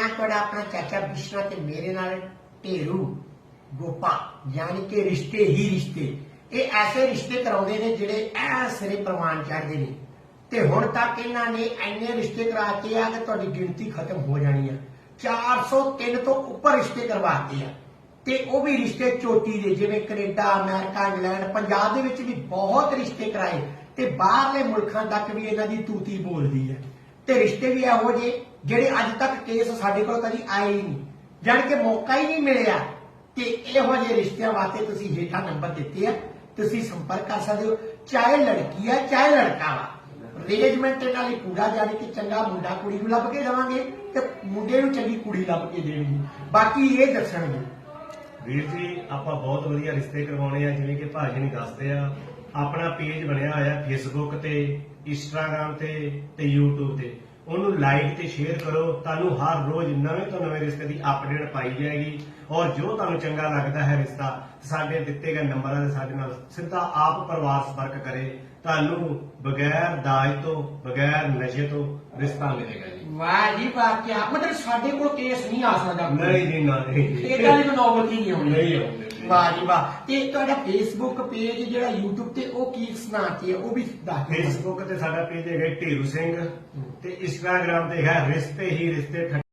ਮੈਂ ਤੁਹਾਡਾ ਆਪਣਾ ਚਾਚਾ ਬਿਸ਼ਨਾ ਤੇ ਮੇਰੇ ਨਾਲ ਢੇਰੂ, ਗੋਪਾ, ਯਾਨੀ ਕਿ ਰਿਸ਼ਤੇ ਹੀ ਰਿਸ਼ਤੇ। ਇਹ ਐਸੇ ਰਿਸ਼ਤੇ ਕਰਾਉਂਦੇ ਨੇ ਜਿਹੜੇ ਐ ਸਿਰੇ ਪ੍ਰਵਾਨ ਚੜ੍ਹਦੇ ਨੇ। ਤੇ ਹੁਣ ਤੱਕ ਇਹਨਾਂ ਨੇ ਇੰਨੇ ਰਿਸ਼ਤੇ ਕਰਾਤੇ ਆ ਕਿ ਤੁਹਾਡੀ ਗਿਣਤੀ ਖਤਮ ਹੋ ਜਾਣੀ ਆ। 403 ਤੋਂ ਉੱਪਰ ਰਿਸ਼ਤੇ ਕਰਵਾਤੇ ਆ। ਤੇ ਉਹ ਵੀ ਰਿਸ਼ਤੇ ਚੋਟੀ ਦੇ, ਜਿਵੇਂ ਕੈਨੇਡਾ, ਅਮਰੀਕਾ, ਇੰਗਲੈਂਡ, ਪੰਜਾਬ ਦੇ ਵਿੱਚ ਵੀ ਬਹੁਤ ਰਿਸ਼ਤੇ ਕਰਾਏ। ਤੇ ਬਾਹਰਲੇ ਮੁਲਕਾਂ ਤੱਕ ਵੀ ਇਹਨਾਂ ਦੀ ਤੂਤੀ ਬੋਲਦੀ ਹੈ ਤੇ ਰਿਸ਼ਤੇ ਵੀ ਇਹੋ ਜਿਹੇ ਜਿਹੜੇ ਅੱਜ ਤੱਕ ਕੇਸ ਸਾਡੇ ਕੋਲ ਕਦੀ ਆਏ ਹੀ ਨਹੀਂ। ਜਾਣ ਕੇ ਮੌਕਾ ਹੀ ਨਹੀਂ ਮਿਲਿਆ ਤੇ ਇਹੋ ਜਿਹੇ ਰਿਸ਼ਤਿਆਂ ਵਾਸਤੇ ਤੁਸੀਂ ਹੇਠਾਂ ਨੰਬਰ ਦਿੱਤੇ ਆ। ਤੁਸੀਂ ਸੰਪਰਕ ਕਰ ਸਕਦੇ ਹੋ, ਚਾਹੇ ਲੜਕੀ ਆ, ਚਾਹੇ ਲੜਕਾ ਵਾ। ਅਰੇਂਜਮੈਂਟ ਨਾਲ ਹੀ ਪੂਰਾ ਜਾਣੀ ਕਿ ਚੰਗਾ ਮੁੰਡਾ ਕੁੜੀ ਨੂੰ ਲੱਭ ਕੇ ਦੇਵਾਂਗੇ ਤੇ ਮੁੰਡੇ ਨੂੰ ਚੰਗੀ ਕੁੜੀ ਲੱਭ ਕੇ ਦੇਣਗੇ ਬਾਕੀ ਇਹ ਦੱਸਣਗੇ। ਵੀਰ ਜੀ, ਆਪਾਂ ਬਹੁਤ ਵਧੀਆ ਰਿਸ਼ਤੇ ਕਰਵਾਉਣੇ ਆ, ਜਿਵੇਂ ਕਿ ਭਾਜੀ ਨੇ ਦੱਸਦੇ ਆ। ਆਪਣਾ ਪੇਜ ਬਣਿਆ ਹੋਇਆ ਫੇਸਬੁੱਕ ਤੇ ਇੰਸਟਾਗ੍ਰam ਤੇ ਤੇ YouTube ਤੇ। ਉਹਨੂੰ ਲਾਈਕ ਤੇ ਸ਼ੇਅਰ ਕਰੋ। ਤੁਹਾਨੂੰ ਹਰ ਰੋਜ਼ ਨਵੇਂ ਤੋਂ ਨਵੇਂ ਰਿਸ਼ਤੇ ਦੀ ਅਪਡੇਟ ਪਾਈ ਜਾਏਗੀ। ਔਰ ਜੋ ਤੁਹਾਨੂੰ ਚੰਗਾ ਲੱਗਦਾ ਹੈ ਰਿਸ਼ਤਾ ਸਾਡੇ ਦਿੱਤੇ ਗਏ ਨੰਬਰਾਂ ਤੇ ਸਾਡੇ ਨਾਲ ਸਿੱਧਾ ਆਪ ਪਰਿਵਾਰ ਸੰਪਰਕ ਕਰੇ। ਤੁਹਾਨੂੰ ਬਗੈਰ ਦਾਜ ਤੋਂ ਬਗੈਰ ਨਸ਼ੇ ਤੋਂ ਰਿਸ਼ਤਾ ਮਿਲੇਗਾ ਜੀ। ਵਾਹ ਜੀ ਵਾਹ ਕੀ ਮਤਲਬ ਸਾਡੇ ਕੋਲ ਕੇਸ ਨਹੀਂ ਆ ਸਕਦਾ। ਨਹੀਂ ਜੀ ਨਾ ਨਹੀਂ ਇਦਾਂ ਦੀ ਨੌਬਤ ਹੀ ਨਹੀਂ ਆਉਣੀ। ਨਹੀਂ ਆਉਂਦੀ। ਵਾਹ ਜੀ ਵਾਹ ਤੇ ਤੁਹਾਡਾ ਫੇਸਬੁੱਕ ਪੇਜ ਜਿਹੜਾ YouTube ਤੇ ਉਹ ਕੀ ਸੁਣਾ ਤੇ ਉਹ ਵੀ ਦੱਸ ਦਿਓ। ਫੇਸਬੁੱਕ ਤੇ ਸਾਡਾ ਪੇਜ ਹੈਗਾ ਢੇਰੂ ਸਿੰਘ। ਤੇ ਇੰਸਟਾਗ੍ਰam ਤੇ ਹੈਗਾ ਰਿਸ਼ਤੇ ਹੀ ਰਿਸ਼ਤੇ